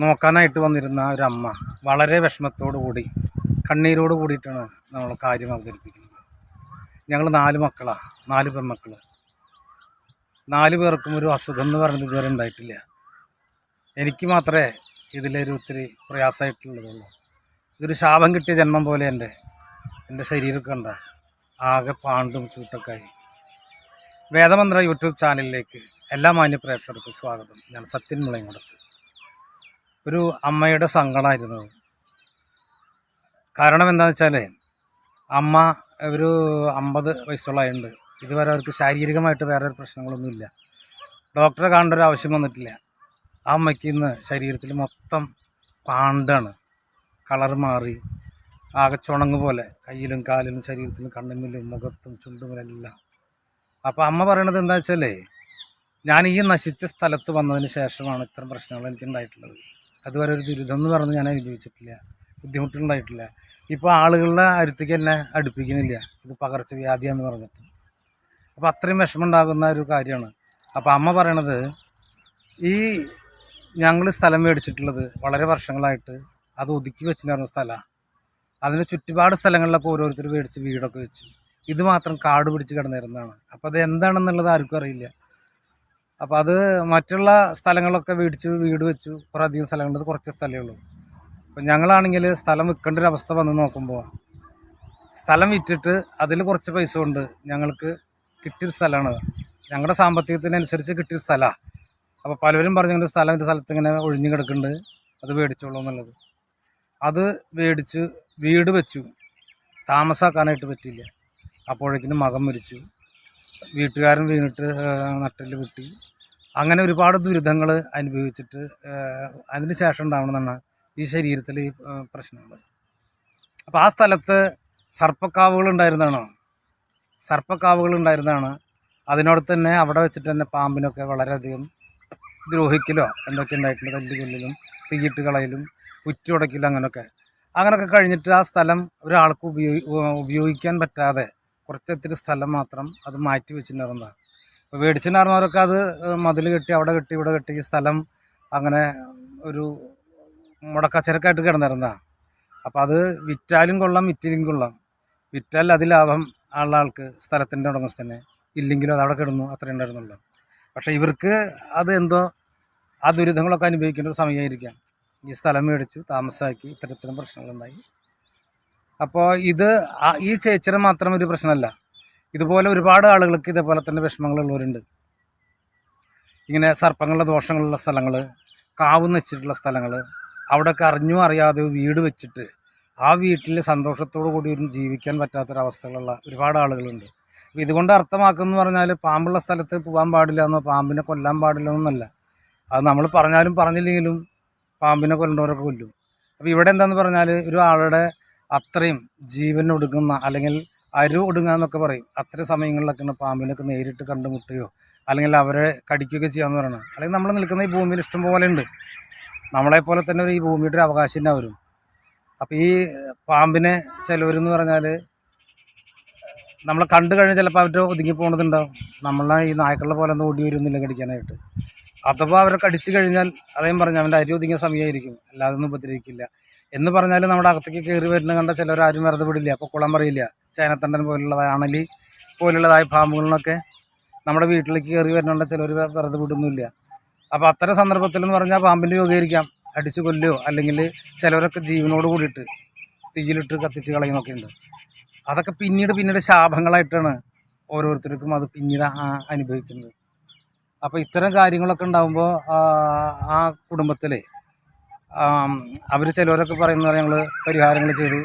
നോക്കാനായിട്ട് വന്നിരുന്ന ഒരു അമ്മ വളരെ വിഷമത്തോടു കൂടി കണ്ണീരോട് കൂടിയിട്ടാണ് നമ്മൾ കാര്യം അവതരിപ്പിക്കുന്നത്. ഞങ്ങൾ നാല് മക്കളാണ് നാല് പെൺമക്കൾ നാല് പേർക്കും ഒരു അസുഖം എന്ന് പറയുന്നത് ഇതുവരെ ഉണ്ടായിട്ടില്ല. എനിക്ക് മാത്രമേ ഇതിലൊരു ഒത്തിരി പ്രയാസമായിട്ടുള്ളതുള്ളൂ. ഇതൊരു ശാപം കിട്ടിയ ജന്മം പോലെ എന്റെ എന്റെ ശരീരം കണ്ട ആകെ പാണ്ടും ചൂട്ടൊക്കെയായി വേദമന്ത്ര യൂട്യൂബ് ചാനലിലേക്ക് എല്ലാ മാന്യ പ്രേക്ഷകർക്കും സ്വാഗതം. ഞാൻ സത്യൻ മുളയങ്ങടത്ത് ഒരു അമ്മയുടെ സങ്കടമായിരുന്നു. കാരണം എന്താണെന്ന് വെച്ചാൽ അമ്മ ഒരു അമ്പത് വയസ്സുള്ളതുണ്ട് ഇതുവരെ അവർക്ക് ശാരീരികമായിട്ട് വേറെ ഒരു പ്രശ്നങ്ങളൊന്നുമില്ല. ഡോക്ടറെ കാണേണ്ട ഒരു ആവശ്യം വന്നിട്ടില്ല. ആ അമ്മയ്ക്ക് ഇന്ന് ശരീരത്തിൽ മൊത്തം പാണ്ടാണ്. കളർ മാറി ആകെ ചുണങ്ങ് പോലെ. കയ്യിലും കാലിലും ശരീരത്തിലും കണ്ണിലും മുഖത്തും ചുണ്ടുമിലെല്ലാം അപ്പോൾ അമ്മ പറയണത് എന്താ വെച്ചാൽ ഞാൻ ഈ നശിച്ച സ്ഥലത്ത് വന്നതിന് ശേഷമാണ് ഇത്തരം പ്രശ്നങ്ങൾ എനിക്ക് ഉണ്ടായിട്ടുള്ളത് അതുവരെ ഒരു ദുരിതം എന്ന് പറഞ്ഞ് ഞാൻ അനുഭവിച്ചിട്ടില്ല ബുദ്ധിമുട്ടുണ്ടായിട്ടില്ല. ഇപ്പോൾ ആളുകളുടെ അടുത്തേക്ക് എന്നെ അടുപ്പിക്കുന്നില്ല ഇത് പകർച്ചവ്യാധിയാന്ന് പറഞ്ഞിട്ട്. അപ്പോൾ അത്രയും വിഷമമുണ്ടാകുന്ന ഒരു കാര്യമാണ്. അപ്പോൾ അമ്മ പറയണത് ഈ ഞങ്ങൾ സ്ഥലം മേടിച്ചിട്ടുള്ളത് വളരെ വർഷങ്ങളായിട്ട് അത് ഒതുക്കി വെച്ചിട്ടുണ്ടായിരുന്ന സ്ഥലമാണ് അതിന് ചുറ്റുപാട് സ്ഥലങ്ങളിലൊക്കെ ഓരോരുത്തർ മേടിച്ച് വീടൊക്കെ വെച്ചു. ഇത് മാത്രം കാട് പിടിച്ച് കിടന്നിരുന്നതാണ്. അപ്പോൾ അത് എന്താണെന്നുള്ളത് ആർക്കും അറിയില്ല. അപ്പോൾ അത് മറ്റുള്ള സ്ഥലങ്ങളൊക്കെ മേടിച്ചു വീട് വെച്ചു. കുറേ അധികം സ്ഥലങ്ങളുണ്ട്. കുറച്ച് സ്ഥലമേ ഉള്ളൂ. അപ്പോൾ ഞങ്ങളാണെങ്കിൽ സ്ഥലം വിൽക്കേണ്ട ഒരു അവസ്ഥ വന്ന് നോക്കുമ്പോൾ സ്ഥലം വിറ്റിട്ട് അതിൽ കുറച്ച് പൈസ കൊണ്ട് ഞങ്ങൾക്ക് കിട്ടിയൊരു സ്ഥലമാണ് ഞങ്ങളുടെ സാമ്പത്തികത്തിനനുസരിച്ച് കിട്ടിയ സ്ഥലമാണ് അപ്പോൾ പലരും പറഞ്ഞു സ്ഥലം ഒരു സ്ഥലത്ത് ഇങ്ങനെ ഒഴിഞ്ഞു കിടക്കുന്നുണ്ട് അത് മേടിച്ചോളൂ എന്നുള്ളത്. അത് മേടിച്ച് വീട് വെച്ചു. താമസാക്കാനായിട്ട് പറ്റിയില്ല. അപ്പോഴേക്കിനും മകം മരിച്ചു. വീട്ടുകാരൻ വീണിട്ട് നട്ടിൽ പൊട്ടി. അങ്ങനെ ഒരുപാട് ദുരിതങ്ങൾ അനുഭവിച്ചിട്ട് അതിന് ശേഷം ഉണ്ടാവണമെന്നാണ് ഈ ശരീരത്തിൽ ഈ പ്രശ്നങ്ങൾ. അപ്പോൾ ആ സ്ഥലത്ത് സർപ്പക്കാവുകൾ ഉണ്ടായിരുന്നതാണ്? സർപ്പക്കാവുകൾ ഉണ്ടായിരുന്നതാണ്. അതിനോട് തന്നെ അവിടെ വെച്ചിട്ട് തന്നെ പാമ്പിനൊക്കെ വളരെയധികം ദ്രോഹിക്കലോ എന്തൊക്കെ ഉണ്ടായിട്ടുണ്ട്? തല്ലിക്കൊല്ലിലും തീയിട്ട് കളയിലും പുറ്റുടക്കിലും അങ്ങനെയൊക്കെ അങ്ങനെയൊക്കെ കഴിഞ്ഞിട്ട് ആ സ്ഥലം ഒരാൾക്ക് ഉപയോഗി ഉപയോഗിക്കാൻ പറ്റാതെ കുറച്ചൊത്തിരി സ്ഥലം മാത്രം അത് മാറ്റി വെച്ചിട്ടുണ്ടായിരുന്നതാണ് മേടിച്ചിട്ടുണ്ടായിരുന്നവരൊക്കെ അത് മതിൽ കെട്ടി അവിടെ കെട്ടി ഇവിടെ കെട്ടി ഈ സ്ഥലം അങ്ങനെ ഒരു മുടക്കച്ചരക്കായിട്ട് കിടന്നിരുന്നതാണ് അപ്പോൾ അത് വിറ്റാലും കൊള്ളാം വിറ്റിലും കൊള്ളാം. വിറ്റാൽ അത് ലാഭം ഉള്ള ആൾക്ക് സ്ഥലത്തിന്റെ ഉടമസ്ഥനെ. ഇല്ലെങ്കിലും അത് അവിടെ കിടന്നു അത്രയും ഉണ്ടായിരുന്നുള്ളൂ. പക്ഷേ ഇവർക്ക് അത് എന്തോ ആ ദുരിതങ്ങളൊക്കെ അനുഭവിക്കേണ്ട ഒരു സമയമായിരിക്കാം. ഈ സ്ഥലം മേടിച്ചു താമസമാക്കി ഇത്തരത്തിലും പ്രശ്നങ്ങളുണ്ടായി. അപ്പോൾ ഇത് ഈ ചേച്ചിന് മാത്രം ഒരു പ്രശ്നമല്ല. ഇതുപോലെ ഒരുപാട് ആളുകൾക്ക് ഇതേപോലെ തന്നെ വിഷമങ്ങളുള്ളവരുണ്ട്. ഇങ്ങനെ സർപ്പങ്ങളുടെ ദോഷങ്ങളുള്ള സ്ഥലങ്ങൾ കാവ് നശിച്ചിട്ടുള്ള സ്ഥലങ്ങൾ അവിടെയൊക്കെ അറിഞ്ഞോ അറിയാതെ വീട് വെച്ചിട്ട് ആ വീട്ടിൽ സന്തോഷത്തോടു കൂടി ഒരു ജീവിക്കാൻ പറ്റാത്തൊരവസ്ഥകളുള്ള ഒരുപാട് ആളുകളുണ്ട്. ഇതുകൊണ്ട് അർത്ഥമാക്കുന്നത് പറഞ്ഞാൽ പാമ്പുള്ള സ്ഥലത്ത് പോകാൻ പാടില്ല എന്നോ പാമ്പിനെ കൊല്ലാൻ പാടില്ല എന്നല്ല അത് നമ്മൾ പറഞ്ഞാലും പറഞ്ഞില്ലെങ്കിലും പാമ്പിനെ കൊല്ലേണ്ടവരൊക്കെ കൊല്ലും. അപ്പോൾ ഇവിടെ എന്താണെന്ന് പറഞ്ഞാൽ ഒരു ആളുടെ അത്രയും ജീവനൊടുക്കുന്ന അല്ലെങ്കിൽ അരു ഒടുങ്ങാന്നൊക്കെ പറയും. അത്തരം സമയങ്ങളിലൊക്കെയാണ് പാമ്പിനൊക്കെ നേരിട്ട് കണ്ടുമുട്ടുകയോ അല്ലെങ്കിൽ അവരെ കടിക്കുകയൊക്കെ ചെയ്യാന്ന് പറയുന്നത് അല്ലെങ്കിൽ നമ്മൾ നിൽക്കുന്ന ഈ ഭൂമിയിൽ ഇഷ്ടം പോലെ ഉണ്ട്. നമ്മളെപ്പോലെ തന്നെ ഒരു ഈ ഭൂമിയുടെ ഒരു അവകാശം തന്നെ അവരും. അപ്പോൾ ഈ പാമ്പിനെ ചിലവരെന്ന് പറഞ്ഞാൽ നമ്മൾ കണ്ടു കഴിഞ്ഞാൽ ചിലപ്പോൾ അവർ ഒതുങ്ങി പോകുന്നതുണ്ടാവും നമ്മളെ ഈ നായ്ക്കളുടെ പോലെ ഒന്നും ഓടി വരുന്നില്ല കടിക്കാനായിട്ട്. അഥവാ അവരെ കടിച്ചു കഴിഞ്ഞാൽ അതേം പറഞ്ഞു അവന്റെ അരി ഒതുങ്ങിയ സമയമായിരിക്കും. അല്ലാതെ ഒന്നും ഉപദ്രവിക്കില്ല. എന്ന് പറഞ്ഞാൽ നമ്മുടെ അകത്തേക്ക് കയറി വരുന്ന കണ്ട ചിലർ ആരും വെറുതെ വിടില്ല. അപ്പോൾ കുളം പറയില്ല. ചേനത്തണ്ടൻ പോലുള്ളതായ അണലി പോലുള്ളതായ ഫാമുകളിലൊക്കെ നമ്മുടെ വീട്ടിലേക്ക് കയറി വരുന്നുണ്ട് ചിലർ വെറുതെ വിടുന്നില്ല അപ്പോൾ അത്തരം സന്ദർഭത്തിൽ എന്ന് പറഞ്ഞാൽ പാമ്പിന്റെ യോഗീകരിക്കാം അടിച്ചു കൊല്ലുകയോ അല്ലെങ്കിൽ ചിലവരൊക്കെ ജീവനോട് കൂടിയിട്ട് തീയിലിട്ട് കത്തിച്ച് കളയുന്നൊക്കെ ഉണ്ട്. അതൊക്കെ പിന്നീട് പിന്നീട് ശാപങ്ങളായിട്ടാണ് ഓരോരുത്തർക്കും അത് പിന്നീട് അനുഭവിക്കുന്നത്. അപ്പോൾ ഇത്തരം കാര്യങ്ങളൊക്കെ ഉണ്ടാകുമ്പോൾ ആ കുടുംബത്തിൽ അവർ ചിലവരൊക്കെ പറയുന്നത് ഞങ്ങൾ പരിഹാരങ്ങൾ ചെയ്തു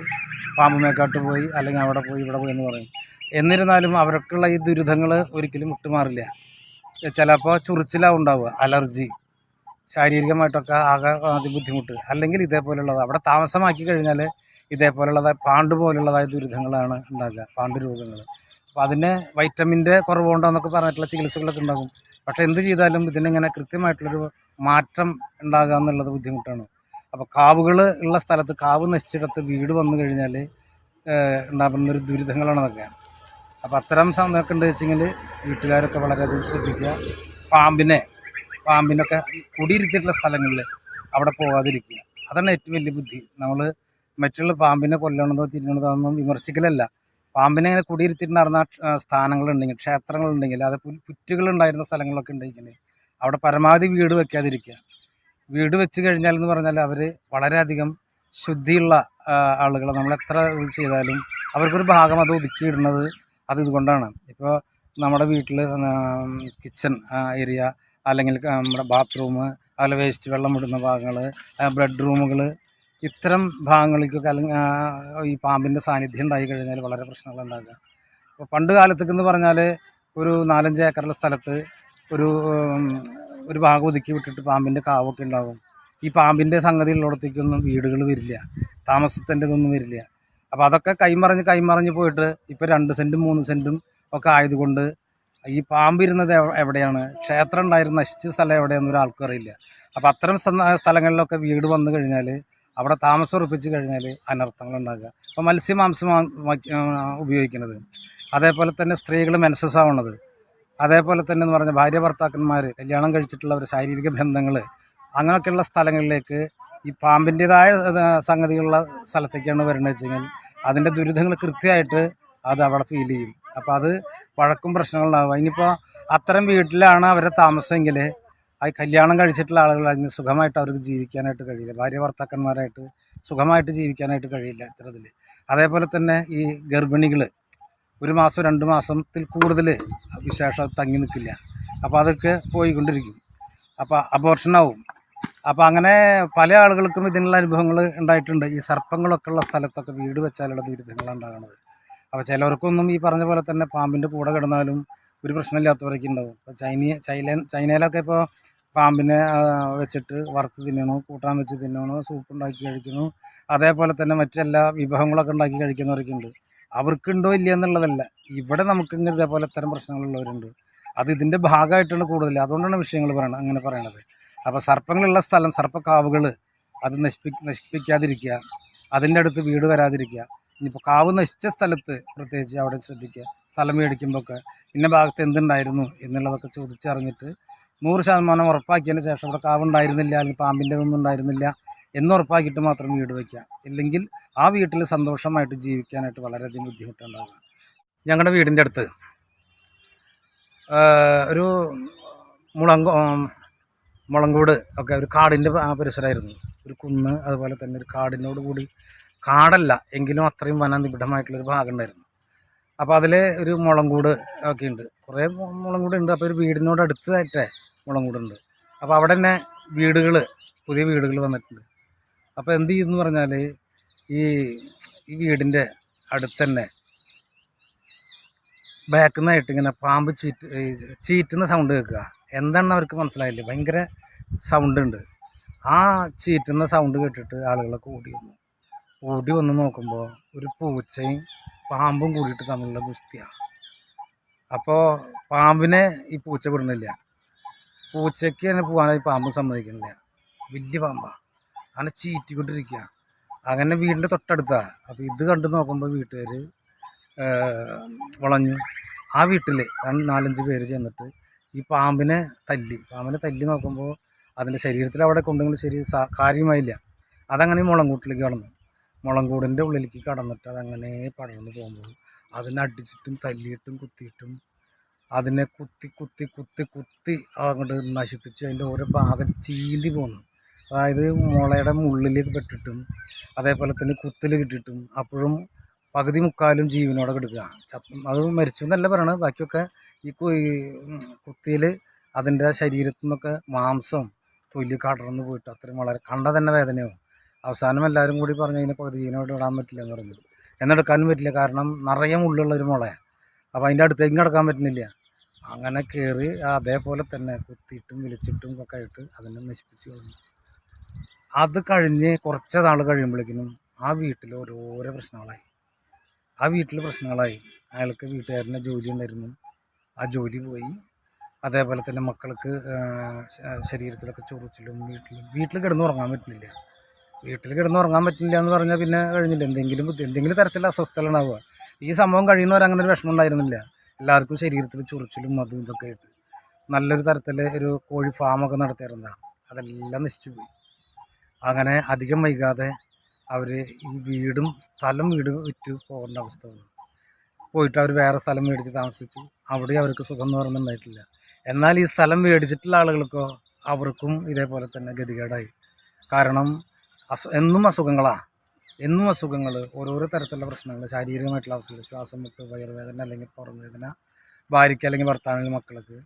പാമ്പ് മേക്കാട്ട് പോയി അല്ലെങ്കിൽ അവിടെ പോയി ഇവിടെ പോയി എന്ന് പറയും. എന്നിരുന്നാലും അവർക്കുള്ള ഈ ദുരിതങ്ങൾ ഒരിക്കലും വിട്ടുമാറില്ല. ചിലപ്പോൾ ചുറിച്ചിലാവും ഉണ്ടാവുക അലർജി ശാരീരികമായിട്ടൊക്കെ ആകെ ആദ്യം ബുദ്ധിമുട്ട്. അല്ലെങ്കിൽ ഇതേപോലെയുള്ളത് അവിടെ താമസമാക്കി കഴിഞ്ഞാൽ ഇതേപോലുള്ളതായ പാണ്ട് പോലുള്ളതായ ദുരിതങ്ങളാണ് ഉണ്ടാകുക പാണ്ട് രോഗങ്ങൾ അപ്പോൾ അതിന് വൈറ്റമിന്റെ കുറവുണ്ടോ എന്നൊക്കെ പറഞ്ഞിട്ടുള്ള ചികിത്സകളൊക്കെ ഉണ്ടാകും. പക്ഷേ എന്ത് ചെയ്താലും ഇതിനിങ്ങനെ കൃത്യമായിട്ടുള്ളൊരു മാറ്റം ഉണ്ടാകുക എന്നുള്ളത് ബുദ്ധിമുട്ടാണ്. അപ്പോൾ കാവുകൾ ഉള്ള സ്ഥലത്ത് കാവ് നശിച്ചിടത്ത് വീട് വന്നു കഴിഞ്ഞാൽ ഉണ്ടാകുന്ന ഒരു ദുരിതങ്ങളാണ് അതൊക്കെ അപ്പോൾ അത്തരം സമയമൊക്കെ ഉണ്ട് വെച്ചെങ്കിൽ വീട്ടുകാരൊക്കെ വളരെയധികം ശ്രദ്ധിക്കുക. പാമ്പിനെ പാമ്പിനൊക്കെ കുടിയിരുത്തിയിട്ടുള്ള സ്ഥലങ്ങളിൽ അവിടെ പോകാതിരിക്കുക. അതാണ് ഏറ്റവും വലിയ ബുദ്ധി. നമ്മൾ മറ്റുള്ള പാമ്പിനെ കൊല്ലണതോ തിരിയണതോ ഒന്നും വിമർശിക്കലല്ല. പാമ്പിനെ ഇങ്ങനെ കുടിയിരുത്തിയിട്ടുണ്ടായിരുന്ന നടന്ന സ്ഥാനങ്ങളുണ്ടെങ്കിൽ ക്ഷേത്രങ്ങളുണ്ടെങ്കിൽ അത് പുറ്റുകൾ ഉണ്ടായിരുന്ന സ്ഥലങ്ങളൊക്കെ ഉണ്ടെങ്കിൽ അവിടെ പരമാവധി വീട് വെക്കാതിരിക്കുക. വീട് വെച്ച് കഴിഞ്ഞാൽ എന്ന് പറഞ്ഞാൽ അവർ വളരെയധികം ശുദ്ധിയുള്ള ആളുകൾ നമ്മൾ എത്ര ഇത് ചെയ്താലും അവർക്കൊരു ഭാഗം അത് ഒതുക്കിയിടുന്നത് അത് ഇതുകൊണ്ടാണ്. ഇപ്പോൾ നമ്മുടെ വീട്ടിൽ കിച്ചൺ ഏരിയ അല്ലെങ്കിൽ നമ്മുടെ ബാത്റൂം അതുപോലെ വേസ്റ്റ് വെള്ളം വിടുന്ന ഭാഗങ്ങൾ ബെഡ്റൂമുകൾ ഇത്തരം ഭാഗങ്ങളിലേക്കൊക്കെ അല്ലെങ്കിൽ ഈ പാമ്പിന്റെ സാന്നിധ്യം ഉണ്ടായി കഴിഞ്ഞാൽ വളരെ പ്രശ്നങ്ങൾ ഉണ്ടാകുക അപ്പോൾ പണ്ട് കാലത്തേക്കെന്ന് പറഞ്ഞാൽ ഒരു നാലഞ്ച് ഏക്കറിലെ സ്ഥലത്ത് ഒരു ഒരു ഭാഗം ഒതുക്കി വിട്ടിട്ട് പാമ്പിന്റെ കാവൊക്കെ ഉണ്ടാകും ഈ പാമ്പിന്റെ സംഗതി ഉള്ളിടത്തേക്കൊന്നും വീടുകൾ വരില്ല. താമസത്തിന്റെ ഇതൊന്നും വരില്ല. അപ്പോൾ അതൊക്കെ കൈമറിഞ്ഞ് കൈമറിഞ്ഞ് പോയിട്ട് ഇപ്പോൾ രണ്ട് സെന്റും മൂന്ന് സെന്റും ഒക്കെ ആയതുകൊണ്ട് ഈ പാമ്പ് ഇരുന്നത് എവിടെയാണ്? ക്ഷേത്രം ഉണ്ടായിരുന്ന നശിച്ച സ്ഥലം എവിടെയാണെന്ന് ഒരാൾക്കും അറിയില്ല. അപ്പോൾ അത്തരം സ്ഥ- സ്ഥലങ്ങളിലൊക്കെ വീട് വന്നു കഴിഞ്ഞാൽ അവിടെ താമസം ഉറപ്പിച്ച് കഴിഞ്ഞാൽ അനർത്ഥങ്ങൾ ഉണ്ടാകുക അപ്പോൾ മത്സ്യമാംസം ഉപയോഗിക്കുന്നത്. അതേപോലെ തന്നെ സ്ത്രീകൾ മെൻസസ് ആവുന്നത് അതേപോലെ തന്നെ എന്ന് പറഞ്ഞാൽ ഭാര്യ ഭർത്താക്കന്മാർ കല്യാണം കഴിച്ചിട്ടുള്ളവർ ശാരീരിക ബന്ധങ്ങൾ അങ്ങനെയൊക്കെയുള്ള സ്ഥലങ്ങളിലേക്ക് ഈ പാമ്പിന്റെതായ സംഗതികളുള്ള സ്ഥലത്തേക്കാണ് വരുന്നത് വെച്ച് കഴിഞ്ഞാൽ അതിന്റെ ദുരിതങ്ങൾ കൃത്യമായിട്ട് അത് അവിടെ ഫീൽ ചെയ്യും. അപ്പോൾ അത് വഴക്കും പ്രശ്നങ്ങളുണ്ടാകും ഇനിയിപ്പോൾ അത്തരം വീട്ടിലാണ് അവരെ താമസമെങ്കിൽ ആ കല്യാണം കഴിച്ചിട്ടുള്ള ആളുകൾ അതിന് സുഖമായിട്ട് അവർക്ക് ജീവിക്കാനായിട്ട് കഴിയില്ല. ഭാര്യ ഭർത്താക്കന്മാരായിട്ട് സുഖമായിട്ട് ജീവിക്കാനായിട്ട് കഴിയില്ല ഇത്തരത്തിൽ അതേപോലെ തന്നെ ഈ ഗർഭിണികൾ ഒരു മാസം രണ്ട് മാസത്തിൽ കൂടുതൽ വിശേഷം തങ്ങി നിൽക്കില്ല അപ്പോൾ അതൊക്കെ പോയിക്കൊണ്ടിരിക്കും. അപ്പോൾ അബോർഷനാവും. അപ്പോൾ അങ്ങനെ പല ആളുകൾക്കും ഇതിനുള്ള അനുഭവങ്ങൾ ഉണ്ടായിട്ടുണ്ട്. ഈ സർപ്പങ്ങളൊക്കെ ഉള്ള സ്ഥലത്തൊക്കെ വീട് വെച്ചാലുള്ള ദുരിതങ്ങളാണ് ഉണ്ടാകുന്നത്. അപ്പോൾ ചിലവർക്കൊന്നും ഈ പറഞ്ഞ പോലെ തന്നെ പാമ്പിന്റെ കൂടെ കിടന്നാലും ഒരു പ്രശ്നമില്ലാത്തവരൊക്കെ ഉണ്ടാവും. ഇപ്പോൾ ചൈന ചൈന ചൈനയിലൊക്കെ ഇപ്പോൾ പാമ്പിനെ വെച്ചിട്ട് വറുത്ത് തിന്നണു കൂട്ടാൻ വെച്ച് തിന്നണു സൂപ്പ് ഉണ്ടാക്കി കഴിക്കുന്നു അതേപോലെ തന്നെ മറ്റെല്ലാ വിഭവങ്ങളൊക്കെ ഉണ്ടാക്കി കഴിക്കുന്നവരൊക്കെ ഉണ്ട്. അവർക്കുണ്ടോ ഇല്ല എന്നുള്ളതല്ല. ഇവിടെ നമുക്ക് ഇങ്ങനെ ഇതേപോലെ ഇത്തരം പ്രശ്നങ്ങളുള്ളവരുണ്ട്. അത് ഇതിന്റെ ഭാഗമായിട്ടാണ് കൂടുതൽ അതുകൊണ്ടാണ് വിഷയങ്ങൾ പറയണത് അങ്ങനെ പറയണത്. അപ്പോൾ സർപ്പങ്ങളുള്ള സ്ഥലം സർപ്പക്കാവുകൾ അത് നശിപ്പി നശിപ്പിക്കാതിരിക്കുക. അതിന്റെ അടുത്ത് വീട് വരാതിരിക്കുക. ഇനിയിപ്പോൾ കാവ് നശിച്ച സ്ഥലത്ത് പ്രത്യേകിച്ച് അവിടെ ശ്രദ്ധിക്കുക. സ്ഥലം മേടിക്കുമ്പോൾ ഒക്കെ ഇന്ന ഭാഗത്ത് എന്തുണ്ടായിരുന്നു? എന്നുള്ളതൊക്കെ ചോദിച്ചറിഞ്ഞിട്ട് നൂറ് ശതമാനം ഉറപ്പാക്കിയതിന് ശേഷം അവിടെ കാവുണ്ടായിരുന്നില്ല അല്ലെങ്കിൽ പാമ്പിന്റെ ഒന്നും ഉണ്ടായിരുന്നില്ല എന്നുറപ്പാക്കിയിട്ട് മാത്രം വീട് വയ്ക്കുക. ഇല്ലെങ്കിൽ ആ വീട്ടിൽ സന്തോഷമായിട്ട് ജീവിക്കാനായിട്ട് വളരെയധികം ബുദ്ധിമുട്ടുണ്ടാകുക ഞങ്ങളുടെ വീടിന്റെ അടുത്ത് ഒരു മുളങ്ക മുളങ്കോട് ഒക്കെ ഒരു കാടിന്റെ പരിസരമായിരുന്നു. ഒരു കുന്ന് അതുപോലെ തന്നെ ഒരു കാടിനോട് കൂടി കാടല്ല എങ്കിലും അത്രയും വനനിബിഡമായിട്ടുള്ളൊരു ഭാഗം ഉണ്ടായിരുന്നു അപ്പോൾ അതിൽ ഒരു മുളങ്കൂട് ഒക്കെ ഉണ്ട്. കുറേ മുളങ്കൂടുണ്ട്. അപ്പോൾ ഒരു വീടിനോട് അടുത്തായിട്ടേ മുളങ്കൂടുണ്ട് അപ്പോൾ അവിടെ തന്നെ വീടുകൾ പുതിയ വീടുകൾ വന്നിട്ടുണ്ട്. അപ്പോൾ എന്ത് ചെയ്യുന്നു പറഞ്ഞാൽ ഈ ഈ വീടിന്റെ അടുത്ത് തന്നെ ബാക്കിൽ നിന്നായിട്ട് ഇങ്ങനെ പാമ്പ് ചീറ്റ് ചീറ്റുന്ന സൗണ്ട് കേൾക്കുക. എന്താണെന്ന് അവർക്ക് മനസ്സിലായില്ല. ഭയങ്കര സൗണ്ട് ഉണ്ട്. ആ ചീറ്റുന്ന സൗണ്ട് കേട്ടിട്ട് ആളുകളൊക്കെ ഓടി വന്നു. ഓടി വന്ന് നോക്കുമ്പോൾ ഒരു പൂച്ചയും പാമ്പും കൂടിയിട്ട് തമ്മിലുള്ള ഗുസ്തിയാണ് അപ്പോൾ പാമ്പിനെ ഈ പൂച്ച വിടുന്നില്ല. പൂച്ചയ്ക്ക് തന്നെ പോകാനായി പാമ്പ് സമ്മതിക്കുന്നില്ല വലിയ പാമ്പാണ് അങ്ങനെ ചീറ്റിക്കൊണ്ടിരിക്കുക അങ്ങനെ വീടിന്റെ തൊട്ടടുത്താ. അപ്പോൾ ഇത് കണ്ടു നോക്കുമ്പോൾ വീട്ടുകാർ വളഞ്ഞു. ആ വീട്ടിൽ രണ്ട് നാലഞ്ച് പേര് ചെന്നിട്ട് ഈ പാമ്പിനെ തല്ലി. പാമ്പിനെ തല്ലി നോക്കുമ്പോൾ അതിന്റെ ശരീരത്തിൽ അവിടെ കൊണ്ടെങ്കിലും ശരി കാര്യമായില്ല. അതങ്ങനെ മുളങ്കൂട്ടിലേക്ക് കടന്നു. മുളങ്കൂടിന്റെ ഉള്ളിലേക്ക് കടന്നിട്ട് അതങ്ങനെ പടർന്നു പോകുമ്പോൾ അതിനെ അടിച്ചിട്ടും തല്ലിയിട്ടും കുത്തിയിട്ടും അതിനെ കുത്തി കുത്തി കുത്തി കുത്തി അങ്ങോട്ട് നശിപ്പിച്ച് അതിന്റെ ഓരോ ഭാഗം ചീന്തി പോന്നു. അതായത് മുളയുടെ മുള്ളിലേക്ക് പെട്ടിട്ടും അതേപോലെ തന്നെ കുത്തിൽ കിട്ടിയിട്ടും അപ്പോഴും പകുതി മുക്കാലും ജീവനോടെ കിടക്കുക. അത് മരിച്ചു എന്നല്ല പറയണത്. ബാക്കിയൊക്കെ ഈ കുത്തിയിൽ അതിന്റെ ശരീരത്തിൽ നിന്നൊക്കെ മാംസം തൊലി കടർന്നു പോയിട്ട് അത്രയും വളരെ കണ്ട തന്നെ വേദനയാവും. അവസാനം എല്ലാവരും കൂടി പറഞ്ഞു അതിനെ പകുതി ജീവനോട് ഇടാൻ പറ്റില്ല എന്ന് പറഞ്ഞു എന്നെടുക്കാനും പറ്റില്ല. കാരണം നിറയെ മുള്ളുള്ള ഒരു മുളയാണ്. അപ്പോൾ അതിന്റെ അടുത്തേക്കും കിടക്കാൻ പറ്റുന്നില്ല. അങ്ങനെ കയറി അതേപോലെ തന്നെ കുത്തിയിട്ടും വിളിച്ചിട്ടും ഒക്കെ ആയിട്ട് അതിനെ നശിപ്പിച്ച് കളഞ്ഞു. അത് കഴിഞ്ഞ് കുറച്ച് നാൾ കഴിയുമ്പോഴേക്കിനും ആ വീട്ടിൽ ഓരോരോ പ്രശ്നങ്ങളായി. ആ വീട്ടിൽ പ്രശ്നങ്ങളായി. അയാൾക്ക് വീട്ടുകാരന്റെ ജോലി ഉണ്ടായിരുന്നു. ആ ജോലി പോയി. അതേപോലെ തന്നെ മക്കൾക്ക് ശരീരത്തിലൊക്കെ ചൊറിച്ചിലും വീട്ടിൽ വീട്ടിൽ കിടന്നുറങ്ങാൻ പറ്റുന്നില്ല. വീട്ടിൽ കിടന്നുറങ്ങാൻ പറ്റില്ല എന്ന് പറഞ്ഞാൽ പിന്നെ കഴിഞ്ഞില്ല. എന്തെങ്കിലും എന്തെങ്കിലും തരത്തിലുള്ള അസ്വസ്ഥതകളുണ്ടാവുക ഈ സംഭവം കഴിയുന്നവർ അങ്ങനെ ഒരു വിഷമം ഉണ്ടായിരുന്നില്ല. എല്ലാവർക്കും ശരീരത്തിൽ ചൊറിച്ചിലും അതും ഇതൊക്കെ ആയിട്ട് നല്ലൊരു തരത്തിൽ ഒരു കോഴി ഫാമൊക്കെ നടത്തിയിരുന്നതാണ് അതെല്ലാം നശിച്ചു പോയി. അങ്ങനെ അധികം വൈകാതെ അവർ ഈ വീടും സ്ഥലം വീട് വിറ്റ് പോകേണ്ട അവസ്ഥ വന്നു. പോയിട്ട് അവർ വേറെ സ്ഥലം മേടിച്ച് താമസിച്ചു. അവിടെ അവർക്ക് സുഖം എന്ന് പറയുന്നുണ്ടായിട്ടില്ല എന്നാൽ ഈ സ്ഥലം മേടിച്ചിട്ടുള്ള ആളുകൾക്കോ അവർക്കും ഇതേപോലെ തന്നെ ഗതികേടായി. കാരണം അസു എന്നും അസുഖങ്ങളാണ് എന്നും അസുഖങ്ങൾ ഓരോരോ തരത്തിലുള്ള പ്രശ്നങ്ങൾ ശാരീരികമായിട്ടുള്ള അവസ്ഥകൾ ശ്വാസം മുട്ട് വയറുവേദന അല്ലെങ്കിൽ പുറം വേദന ഭാര്യയ്ക്ക് അല്ലെങ്കിൽ ഭർത്താവിന് മക്കൾക്ക്.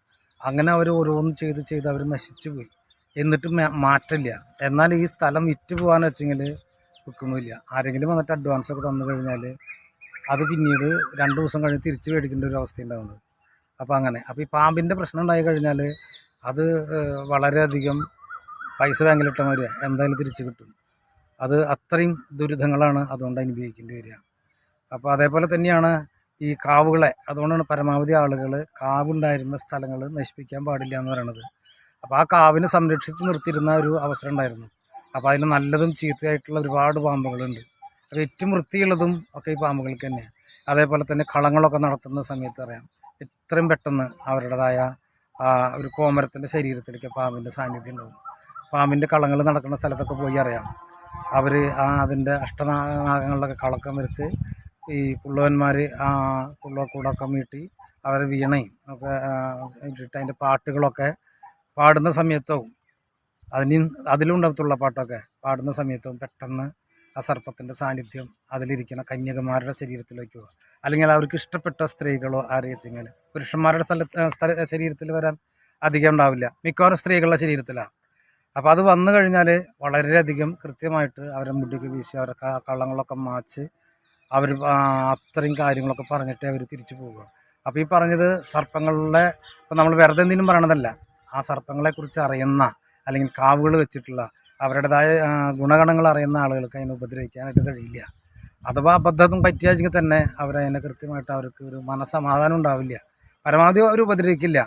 അങ്ങനെ അവർ ഓരോന്നും ചെയ്ത് ചെയ്ത് അവർ നശിച്ചു പോയി. എന്നിട്ടും മാറ്റില്ല എന്നാൽ ഈ സ്ഥലം വിറ്റ് പോകാന്ന് വെച്ചെങ്കിൽ വിൽക്കണമില്ല ആരെങ്കിലും വന്നിട്ട് അഡ്വാൻസ് ഒക്കെ തന്നു കഴിഞ്ഞാൽ അത് പിന്നീട് രണ്ട് ദിവസം കഴിഞ്ഞ് തിരിച്ച് മേടിക്കേണ്ട ഒരു അവസ്ഥ ഉണ്ടാവുന്നത്. അപ്പോൾ അങ്ങനെ. അപ്പോൾ ഈ പാമ്പിന്റെ പ്രശ്നം ഉണ്ടായി കഴിഞ്ഞാൽ അത് വളരെയധികം പൈസ ബാങ്കിലിട്ട എന്തായാലും തിരിച്ച് കിട്ടും. അത് അത്രയും ദുരിതങ്ങളാണ് അതുകൊണ്ട് അനുഭവിക്കേണ്ടി വരിക. അപ്പോൾ അതേപോലെ തന്നെയാണ് ഈ കാവുകളെ അതുകൊണ്ടാണ് പരമാവധി ആളുകൾ കാവുണ്ടായിരുന്ന സ്ഥലങ്ങൾ നശിപ്പിക്കാൻ പാടില്ല എന്ന് പറയണത്. അപ്പോൾ ആ കാവിനെ സംരക്ഷിച്ച് നിർത്തിയിരുന്ന ഒരു അവസരം ഉണ്ടായിരുന്നു. അപ്പോൾ അതിന് നല്ലതും ചീത്തയായിട്ടുള്ള ഒരുപാട് പാമ്പുകളുണ്ട്. അപ്പോൾ ഏറ്റവും വൃത്തിയുള്ളതും ഒക്കെ ഈ പാമ്പുകൾക്ക് തന്നെയാണ് അതേപോലെ തന്നെ കളങ്ങളൊക്കെ നടത്തുന്ന സമയത്ത് അറിയാം എത്രയും പെട്ടെന്ന് അവരുടേതായ ഒരു കോമരത്തിന്റെ ശരീരത്തിലേക്ക് പാമ്പിന്റെ സാന്നിധ്യം ഉണ്ടാവും. പാമ്പിന്റെ കളങ്ങൾ നടക്കുന്ന സ്ഥലത്തൊക്കെ പോയി അറിയാം. അവർ ആ അതിന്റെ അഷ്ടനാഗങ്ങളിലൊക്കെ കളക്കം വരച്ച് ഈ പുള്ളുവന്മാർ ആ പുള്ളക്കൂടൊക്കെ മീട്ടി അവരെ വീണയും ഒക്കെ ഇട്ടിട്ട് അതിന്റെ പാട്ടുകളൊക്കെ പാടുന്ന സമയത്തും അതിന് അതിലുണ്ടാവും പാട്ടൊക്കെ പാടുന്ന സമയത്തും പെട്ടെന്ന് ആ സർപ്പത്തിന്റെ സാന്നിധ്യം അതിലിരിക്കുന്ന കന്യകമാരുടെ ശരീരത്തിലേക്ക് പോകുക അല്ലെങ്കിൽ അവർക്ക് ഇഷ്ടപ്പെട്ട സ്ത്രീകളോ ആരെയും വെച്ചെങ്കിൽ പുരുഷന്മാരുടെ സ്ഥല ശരീരത്തിൽ വരാൻ അധികം ഉണ്ടാവില്ല. മിക്കവാറും സ്ത്രീകളുടെ ശരീരത്തിലാണ് അപ്പോൾ അത് വന്നു കഴിഞ്ഞാൽ വളരെയധികം കൃത്യമായിട്ട് അവരെ മുടിക്ക് വീശി അവരുടെ ക- കള്ളങ്ങളൊക്കെ മാച്ച് അവർ അത്രയും കാര്യങ്ങളൊക്കെ പറഞ്ഞിട്ട് അവർ തിരിച്ചു പോവുക. അപ്പോൾ ഈ പറഞ്ഞത് സർപ്പങ്ങളുടെ ഇപ്പം നമ്മൾ വെറുതെ എന്തിനും പറയണതല്ല. ആ സർപ്പങ്ങളെക്കുറിച്ച് അറിയുന്ന അല്ലെങ്കിൽ കാവുകൾ വെച്ചിട്ടുള്ള അവരുടേതായ ഗുണഗണങ്ങൾ അറിയുന്ന ആളുകൾക്ക് അതിനെ ഉപദ്രവിക്കാനായിട്ട് കഴിയില്ല. അഥവാ അബദ്ധം പറ്റിയാച്ചെങ്കിൽ തന്നെ അവരതിനെ കൃത്യമായിട്ട് അവർക്ക് ഒരു മനസ്സമാധാനം ഉണ്ടാവില്ല. പരമാവധി അവർ ഉപദ്രവിക്കില്ല.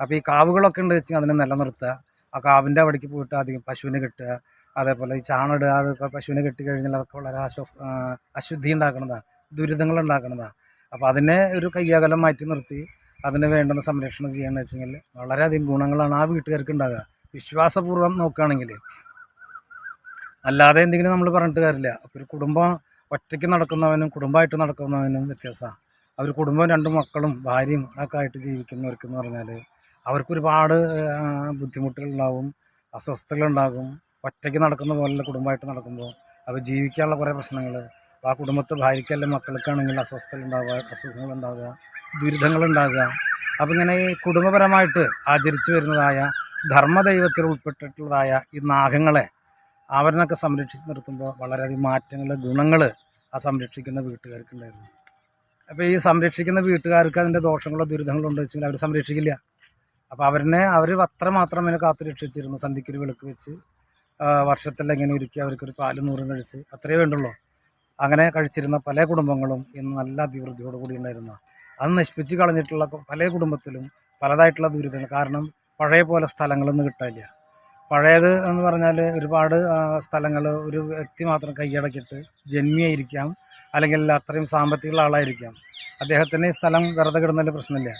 അപ്പോൾ ഈ കാവുകളൊക്കെ ഉണ്ട് വെച്ചാൽ അതിനെ നിലനിർത്തുക. ആ കാവിന്റെ അവിടേക്ക് പോയിട്ട് അധികം പശുവിനെ കെട്ടുക അതേപോലെ ഈ ചാണിടുക അതൊക്കെ പശുവിനെ കെട്ടി കഴിഞ്ഞാൽ അതൊക്കെ വളരെ ആശ്വാസ അശുദ്ധി ഉണ്ടാക്കുന്നതാണ് ദുരിതങ്ങൾ ഉണ്ടാക്കുന്നതാണ് അപ്പോൾ അതിനെ ഒരു കയ്യകലം മാറ്റി നിർത്തി അതിന് വേണ്ടുന്ന സംരക്ഷണം ചെയ്യണമെന്ന് വെച്ചെങ്കിൽ വളരെയധികം ഗുണങ്ങളാണ് ആ വീട്ടുകാർക്ക് ഉണ്ടാകുക. വിശ്വാസപൂർവം നോക്കുകയാണെങ്കിൽ. അല്ലാതെ എന്തെങ്കിലും നമ്മൾ പറഞ്ഞിട്ട് കാര്യമില്ല. അപ്പോൾ ഒരു കുടുംബം ഒറ്റയ്ക്ക് നടക്കുന്നവനും കുടുംബമായിട്ട് നടക്കുന്നവനും വ്യത്യാസമാണ്. അവർ കുടുംബം രണ്ട് മക്കളും ഭാര്യയും ഒക്കെ ആയിട്ട് ജീവിക്കുന്നവർക്ക് എന്ന് പറഞ്ഞാൽ അവർക്ക് ഒരുപാട് ഉണ്ടാകും അസ്വസ്ഥതകൾ അസ്വസ്ഥതകളുണ്ടാകും. ഒറ്റയ്ക്ക് നടക്കുന്ന പോലെ കുടുംബമായിട്ട് നടക്കുമ്പോൾ അപ്പോൾ ജീവിക്കാനുള്ള കുറേ പ്രശ്നങ്ങൾ. ആ കുടുംബത്തെ ഭാര്യയ്ക്കല്ല മക്കൾക്കാണെങ്കിൽ അസുഖങ്ങൾ ഉണ്ടാവുക ദുരിതങ്ങളുണ്ടാകുക. അപ്പം ഇങ്ങനെ ഈ കുടുംബപരമായിട്ട് ആചരിച്ചു വരുന്നതായ ധർമ്മദൈവത്തിൽ ഉൾപ്പെട്ടിട്ടുള്ളതായ ഈ നാഗങ്ങളെ അവരിനൊക്കെ സംരക്ഷിച്ച് നിർത്തുമ്പോൾ വളരെയധികം മാറ്റങ്ങൾ ഗുണങ്ങൾ ആ സംരക്ഷിക്കുന്ന വീട്ടുകാർക്കുണ്ടായിരുന്നു. അപ്പോൾ ഈ സംരക്ഷിക്കുന്ന വീട്ടുകാർക്ക് അതിന്റെ ദോഷങ്ങളോ ദുരിതങ്ങളോ ഉണ്ടോ വെച്ചാൽ അവർ സംരക്ഷിക്കില്ല. അപ്പോൾ അവരിനെ അവർ അത്രമാത്രം അതിനെ കാത്തു രക്ഷിച്ചിരുന്നു സന്ധിക്കൊരു വിളക്ക് വെച്ച്. വർഷത്തിൽ എങ്ങനെ ഒരുക്കി അവർക്കൊരു പാൽ നൂറും കഴിച്ച് അത്രയേ വേണ്ടുള്ളൂ. അങ്ങനെ കഴിച്ചിരുന്ന പല കുടുംബങ്ങളും ഇന്ന് നല്ല അഭിവൃദ്ധിയോട് കൂടി ഉണ്ടായിരുന്ന. അത് നശിപ്പിച്ച് കളഞ്ഞിട്ടുള്ള പല കുടുംബത്തിലും പലതായിട്ടുള്ള ദുരിതങ്ങൾ. കാരണം പഴയ പോലെ സ്ഥലങ്ങളൊന്നും കിട്ടാനില്ല. പഴയത് എന്ന് പറഞ്ഞാൽ ഒരുപാട് സ്ഥലങ്ങൾ ഒരു വ്യക്തി മാത്രം കൈയടക്കിയിട്ട് ജന്മിയായിരിക്കാം. അല്ലെങ്കിൽ അത്രയും സാമ്പത്തികമുള്ള ആളായിരിക്കാം. അദ്ദേഹത്തിന് സ്ഥലം വെറുതെ കിടന്നതിൽ പ്രശ്നമില്ല.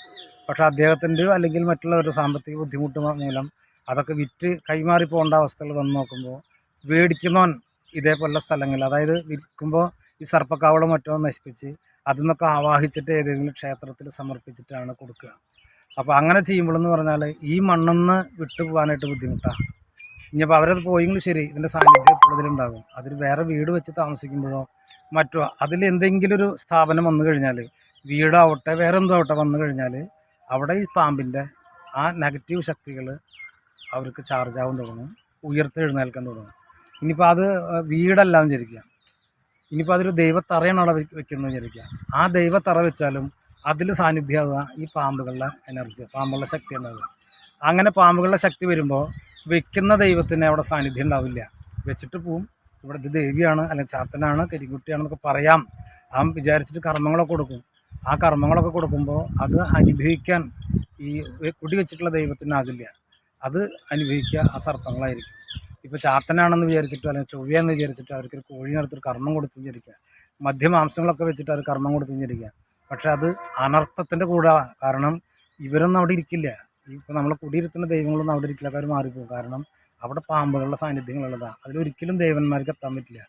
പക്ഷെ അദ്ദേഹത്തിന്റെയോ അല്ലെങ്കിൽ മറ്റുള്ളവരുടെ സാമ്പത്തിക ബുദ്ധിമുട്ട് മൂലം അതൊക്കെ വിറ്റ് കൈമാറി പോകേണ്ട അവസ്ഥകൾ വന്ന് നോക്കുമ്പോൾ മേടിക്കുന്നവൻ ഇതേപോലുള്ള സ്ഥലങ്ങൾ അതായത് വിൽക്കുമ്പോൾ ഈ സർപ്പക്കാവളം മറ്റോ നശിപ്പിച്ച് അതിൽ നിന്നൊക്കെ ആവാഹിച്ചിട്ട് ഏതെങ്കിലും ക്ഷേത്രത്തിൽ സമർപ്പിച്ചിട്ടാണ് കൊടുക്കുക. അപ്പോൾ അങ്ങനെ ചെയ്യുമ്പോഴെന്ന് പറഞ്ഞാൽ ഈ മണ്ണെന്ന് വിട്ടു പോകാനായിട്ട് ബുദ്ധിമുട്ടാണ് ഇനിയിപ്പോൾ അവരത് പോയെങ്കിലും ശരി ഇതിന്റെ സാന്നിധ്യം കൂടുതലുണ്ടാകും അതിൽ വേറെ വീട് വെച്ച് താമസിക്കുമ്പോഴോ മറ്റോ അതിൽ എന്തെങ്കിലും ഒരു സ്ഥാപനം വന്നു കഴിഞ്ഞാൽ വീടാവട്ടെ വേറെ എന്തോ ആവട്ടെ വന്നു കഴിഞ്ഞാൽ അവിടെ ഈ പാമ്പിന്റെ ആ നെഗറ്റീവ് ശക്തികൾ അവർക്ക് ചാർജ് ആവാൻ തുടങ്ങും ഉയർത്തെഴുന്നേൽക്കാൻ തുടങ്ങും. ഇനിയിപ്പോൾ അത് വീടല്ല എന്ന് വിചാരിക്കുക. ഇനിയിപ്പോൾ അതൊരു ദൈവത്തറയാണ് അവിടെ വെക്ക് വെക്കുന്നത് വിചാരിക്കുക. ആ ദൈവത്തറ വെച്ചാലും അതിൽ സാന്നിധ്യമാവുക ഈ പാമ്പുകളുടെ എനർജി പാമ്പുകളുടെ ശക്തി ഉണ്ടാവുക. അങ്ങനെ പാമ്പുകളുടെ ശക്തി വരുമ്പോൾ വെക്കുന്ന ദൈവത്തിന് അവിടെ സാന്നിധ്യം ഉണ്ടാവില്ല. വെച്ചിട്ട് പോവും. ഇവിടെ ഇത് ദേവിയാണ് അല്ലെങ്കിൽ ചാത്തനാണ് കരിക്കുട്ടിയാണെന്നൊക്കെ പറയാം. ആ വിചാരിച്ചിട്ട് കർമ്മങ്ങളൊക്കെ കൊടുക്കും. ആ കർമ്മങ്ങളൊക്കെ കൊടുക്കുമ്പോൾ അത് അനുഭവിക്കാൻ ഈ കുടി വെച്ചിട്ടുള്ള ദൈവത്തിനാകില്ല അത് അനുഭവിക്കുക ആ സർപ്പങ്ങളായിരിക്കും. ഇപ്പോൾ ചാത്തനാണെന്ന് വിചാരിച്ചിട്ടോ അല്ലെങ്കിൽ ചൊവ്വയെന്ന് വിചാരിച്ചിട്ടോ അവർക്ക് കോഴി നടത്തൊരു കർമ്മം കൊടുത്തു വിചാരിക്കുക. മധ്യമാംസങ്ങളൊക്കെ വെച്ചിട്ട് അവർ കർമ്മം കൊടുത്തു വിചാരിക്കുക. പക്ഷെ അത് അനർത്ഥത്തിന്റെ കൂടെ. കാരണം ഇവരൊന്നും അവിടെ ഇരിക്കില്ല. ഇപ്പോൾ നമ്മൾ കുടിയിരുത്തുന്ന ദൈവങ്ങളൊന്നും അവിടെ ഇരിക്കില്ല. അവർ മാറിപ്പോകും. കാരണം അവിടെ പാമ്പുകളുടെ സാന്നിധ്യങ്ങളുള്ളതാണ് അതിലൊരിക്കലും ദേവന്മാർക്ക് എത്താൻ പറ്റില്ല.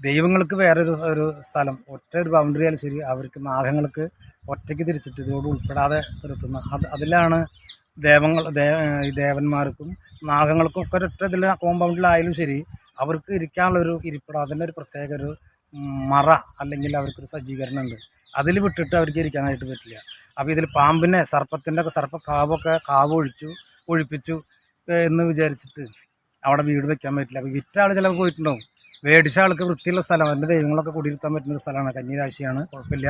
ദൈവങ്ങൾക്ക് വേറൊരു ഒരു സ്ഥലം ഒറ്റ ഒരു ബൗണ്ടറി ആയാലും ശരി അവർക്ക് നാഗങ്ങൾക്ക് ഒറ്റയ്ക്ക് തിരിച്ചിട്ട് ഇതിനോട് ഉൾപ്പെടാതെ നിർത്തുന്ന അത് അതിലാണ് ദേവങ്ങൾ ദേവന്മാർക്കും നാഗങ്ങൾക്കും ഒക്കെ ഒരൊറ്റ ഇതിൽ കോമ്പൗണ്ടിലായാലും ശരി അവർക്ക് ഇരിക്കാനുള്ള ഒരു ഇരിപ്പിടം അതിന്റെ ഒരു പ്രത്യേക ഒരു മറ അല്ലെങ്കിൽ അവർക്കൊരു സജ്ജീകരണം ഉണ്ട്. അതിൽ വിട്ടിട്ട് അവർക്ക് ഇരിക്കാനായിട്ട് പറ്റില്ല. അപ്പോൾ ഇതിൽ പാമ്പിനെ സർപ്പത്തിന്റെ ഒക്കെ സർപ്പ കാവൊക്കെ കാവ് ഒഴിച്ചു ഒഴിപ്പിച്ചു എന്ന് വിചാരിച്ചിട്ട് അവിടെ വീട് വെക്കാൻ പറ്റില്ല. അപ്പോൾ വിറ്റ ആൾ ചിലപ്പോൾ പോയിട്ടുണ്ടാവും. മേടിച്ച ആൾക്ക് വൃത്തിയുള്ള സ്ഥലം. എന്റെ ദൈവങ്ങളൊക്കെ കുടിയിരുത്താൻ പറ്റുന്ന ഒരു സ്ഥലമാണ്. കന്നിരാശിയാണ് കുഴപ്പമില്ല.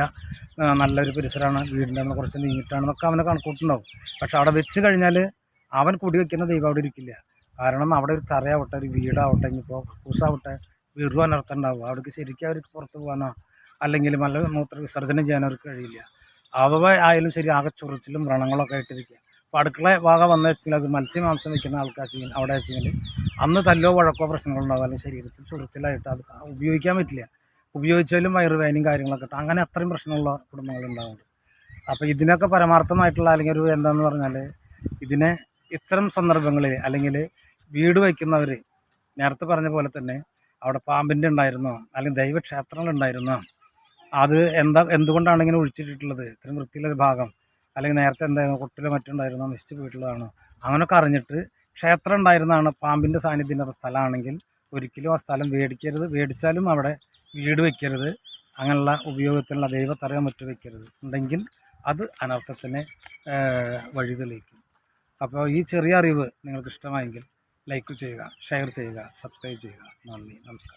നല്ലൊരു പരിസരമാണ്. വീടിന്റെ അവിടെ കുറച്ച് നീങ്ങിയിട്ടാണെന്നൊക്കെ അവനെ കണക്കൂട്ടുണ്ടാവും. പക്ഷെ അവിടെ വെച്ച് കഴിഞ്ഞാൽ അവൻ കുടി വയ്ക്കുന്ന ദൈവം അവിടെ ഇരിക്കില്ല. കാരണം അവിടെ ഒരു തറയാവട്ടെ ഒരു വീടാവട്ടെ ഇനിയിപ്പോൾ കൂസാവട്ടെ വെറും അനർത്ഥം ഉണ്ടാവും അവിടേക്ക് ശരിക്കും അവർക്ക് പുറത്ത് പോകാനോ അല്ലെങ്കിൽ നല്ല മൂത്ര വിസർജനം ചെയ്യാനോ അവർക്ക് കഴിയില്ല. അഥവാ ആയാലും ശരി ആകെ ചൊറിച്ചിലും വ്രണങ്ങളൊക്കെ ആയിട്ടിരിക്കുക. അപ്പോൾ അടുക്കള ഭാഗം വന്നു വെച്ചാൽ അത് മത്സ്യമാംസം വയ്ക്കുന്ന ആൾക്കാർ അവിടെ വെച്ചെങ്കിൽ അന്ന് തല്ലോ വഴക്കോ പ്രശ്നങ്ങളോ ശരീരത്തിൽ ചൊറിച്ചിലായിട്ട് അത് ഉപയോഗിക്കാൻ പറ്റില്ല. ഉപയോഗിച്ചാലും വയറുവേനയും കാര്യങ്ങളൊക്കെ കിട്ടും. അങ്ങനെ അത്രയും പ്രശ്നമുള്ള കുടുംബങ്ങളുണ്ടാകുന്നുണ്ട് അപ്പോൾ ഇതിനൊക്കെ പരമാർത്ഥമായിട്ടുള്ള അല്ലെങ്കിൽ ഒരു എന്താന്ന് പറഞ്ഞാൽ ഇതിനെ ഇത്തരം സന്ദർഭങ്ങളിൽ അല്ലെങ്കിൽ വീട് വയ്ക്കുന്നവർ നേരത്തെ പറഞ്ഞ പോലെ തന്നെ അവിടെ പാമ്പിന്റെ ഉണ്ടായിരുന്നോ അല്ലെങ്കിൽ ദൈവക്ഷേത്രങ്ങൾ ഉണ്ടായിരുന്നു അത് എന്താ എന്തുകൊണ്ടാണ് ഇങ്ങനെ ഒഴിച്ചിട്ടിട്ടുള്ളത്? ഇത്രയും വൃത്തിയിലൊരു ഭാഗം അല്ലെങ്കിൽ നേരത്തെ എന്തായിരുന്നു? കൊട്ടിലോ മറ്റുണ്ടായിരുന്നോ നശിച്ചു പോയിട്ടുള്ളതാണോ? അങ്ങനെയൊക്കെ അറിഞ്ഞിട്ട് ക്ഷേത്രം ഉണ്ടായിരുന്നതാണ് പാമ്പിന്റെ സാന്നിധ്യമുള്ള സ്ഥലമാണെങ്കിൽ ഒരിക്കലും ആ സ്ഥലം മേടിക്കരുത്. മേടിച്ചാലും അവിടെ വീട് വയ്ക്കരുത് അങ്ങനെയുള്ള ഉപയോഗത്തിലുള്ള ദൈവത്തറയോ മറ്റു വയ്ക്കരുത് ഉണ്ടെങ്കിൽ അത് അനർത്ഥത്തിന് വഴി തെളിയിക്കും. അപ്പോൾ ഈ ചെറിയ അറിവ് നിങ്ങൾക്ക് ഇഷ്ടമായെങ്കിൽ ലൈക്ക് ചെയ്യുക ഷെയർ ചെയ്യുക സബ്സ്ക്രൈബ് ചെയ്യുക. നന്ദി. നമസ്കാരം.